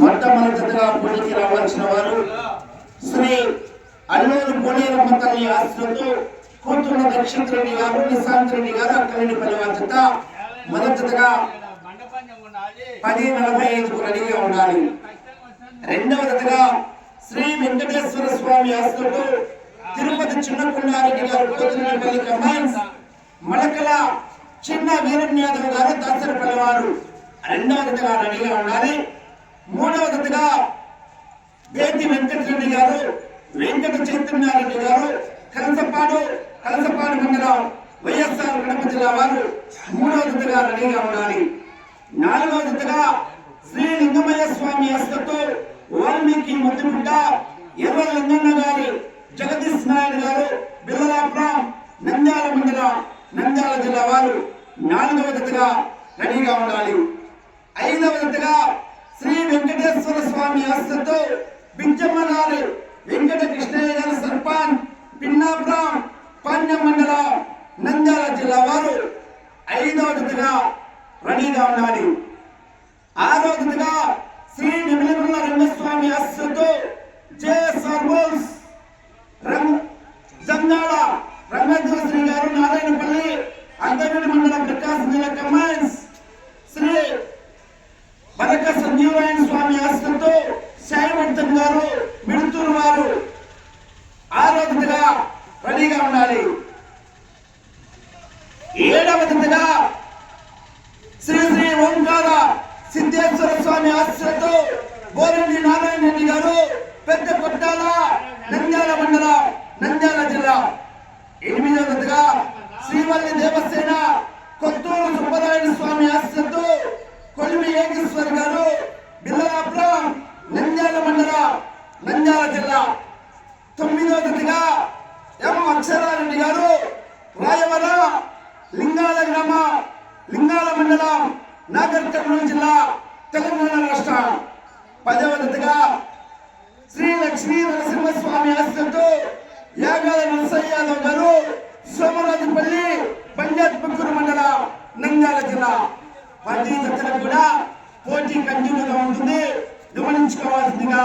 మొట్టమొదటిగా పోటీకి రావాల్సిన వారు శ్రీ అల్లూరు కోనేరమ్మ తల్లి ఆశ్రతో కూతురు దక్షిత్ రెడ్డి గారు నిశాంత్ రెడ్డి గారు అక్కడి పరివర్తిత మొదటిగా పది నలభై ఐదుకు రెడీగా ఉండాలి. దగ్గర శ్రీ వెంకటేశ్వర స్వామి ఆశ్రతో తిరుపతి చిన్న కుండారెడ్డి గారు కోతులపల్లి కంబైన్స్ మడకల చిన్న వీరన్యాదవ్ గారు దాసరపల్లి వారు రెండవదిగా రెడీగా ఉండాలి. మూడవదిగా వేటి వెంకటరెడ్డి గారు వెంకట చైతన్యారెడ్డి గారు కలసపాడు కలసపాడు మండలం వైఎస్ఆర్ కడప జిల్లా వారు మూడవ జతగా రెడీగా ఉండాలి. నాలుగవ జతగా శ్రీ లింగమయ్య స్వామి అస్తతో వాల్మీకి ముద్దుబిడ్డ ఎర్ర లింగన్న గారి జగదీష్ నాయుడు గారు బిల్లలాపురం నంద్యాల మండలం నంద్యాల జిల్లా వారు నాలుగవ జతగా రెడీగా ఉండాలి. ఐదవ జతగా శ్రీ వెంకటేశ్వర స్వామి హస్తతో బింజమ్మ వెంకట కృష్ణయ్య గారి సర్పంచ్ పిన్నాపురం పాండ్య మండలం నంద్యాల జిల్లా వారు ఐదవ జతగా రెడీగా ఉండాలి ఆరో జతగా శ్రీ నిమిలముల రంగస్వామి హస్తతో జే. సర్వోల్స్ రంగ జంగాళ శ్రీ గారు నారాయణపల్లి అంతగడి మండలం ప్రకాశం జిల్లా కమాండ్స్ శ్రీ బరక సంజీవరాయణ స్వామి ఆశ్రతో సాయివర్ధన్ గారు మిడుతూరు వారు రెడీగా ఉండాలి. ఏడవదిగా శ్రీ శ్రీ ఓంకార సిద్ధేశ్వర స్వామి ఆశ్రతో బోరెడ్డి నారాయణ రెడ్డి గారు పెద్ద కొట్టాల నంద్యాల మండల నంద్యాల జిల్లా. ఎనిమిదవదిగా శ్రీవల్లి దేవసేన కొత్తూరు సుబ్బరాయణ స్వామి ఆశ్రతో కొలిమి ఏకేశ్వర్ గారు బిల్లలాపురం నంద్యాల మండలం నంద్యాల జిల్లా తొమ్మిదో జతగా ఎం అక్షరారెడ్డి గారు రాయవర లింగాల గ్రామ లింగాల మండలం నాగర్ కర్నూలు జిల్లా తెలంగాణ రాష్ట్రం. పదవ జతగా శ్రీ లక్ష్మీ నరసింహస్వామి ఆశ్రతో యాగాల నరసయ్య యాదవ్ గారు సోమరాజుపల్లి పంజాబ్ పుక్కూరు మండలం నంద్యాల జిల్లా. పది జతలకు కూడా పోటీ కంటిన్యూగా ఉంటుంది. గమనించుకోవాల్సిందిగా